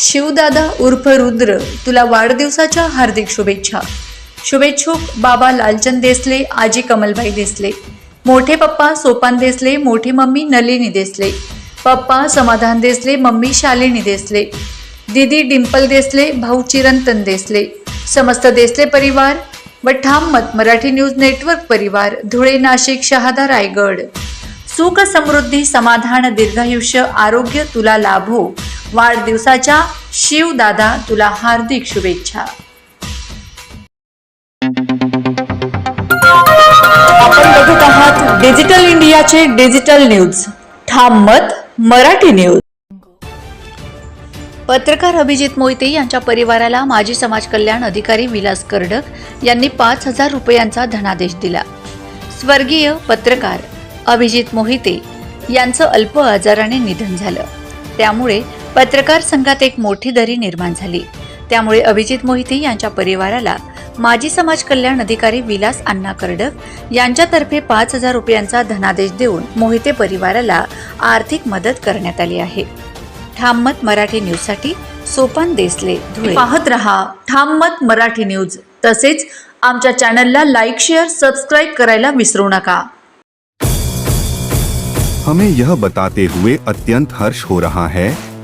शिवदादा उर्फ रुद्र तुला वाढदिवसाच्या हार्दिक शुभेच्छा. शुभेच्छुक बाबा लालचंद देसले आजी कमलबाई देसले. मोठे पप्पा सोपान देसले मोठी मम्मी नलिनी देसले. पप्पा समाधान देसले मम्मी शालिनी देसले. दीदी डिंपल देसले भाऊ चिरंतन देसले. समस्त देसले परिवार व ठाम मत मराठी न्यूज नेटवर्क परिवार धुळे नाशिक शहादा रायगड. सुख समृद्धी समाधान दीर्घायुष्य आरोग्य तुला लाभो. वाढदिवसाच्या शिवदादा तुला हार्दिक शुभेच्छा. आपण बघत आहात डिजिटल इंडियाचे डिजिटल न्यूज. ठाम मत मराठी न्यूज. पत्रकार अभिजित मोहिते यांच्या परिवाराला माजी समाज कल्याण अधिकारी विलास कर्डक यांनी पाच हजार रुपयांचा धनादेश दिला. स्वर्गीय पत्रकार अभिजित मोहिते यांचं अल्प आजाराने निधन झालं. त्यामुळे पत्रकार संघात एक मोठी दरी निर्माण झाली. त्यामुळे अभिजित मोहिते यांच्या परिवाराला माजी समाज कल्याण अधिकारी विलास अण्णा कर्डक यांच्यातर्फे पाच हजार रुपयांचा धनादेश देऊन मोहिते परिवाराला आर्थिक मदत करण्यात आली आहे. ठाममत मराठी न्यूजसाठी सोपान देसले धुळे. पाहत रहा ठाममत मराठी न्यूज. तसेच आमच्या चॅनलला लाईक शेअर सबस्क्राईब करायला विसरू नका. हमें यह बताते हुए अत्यंत हर्ष हो रहा है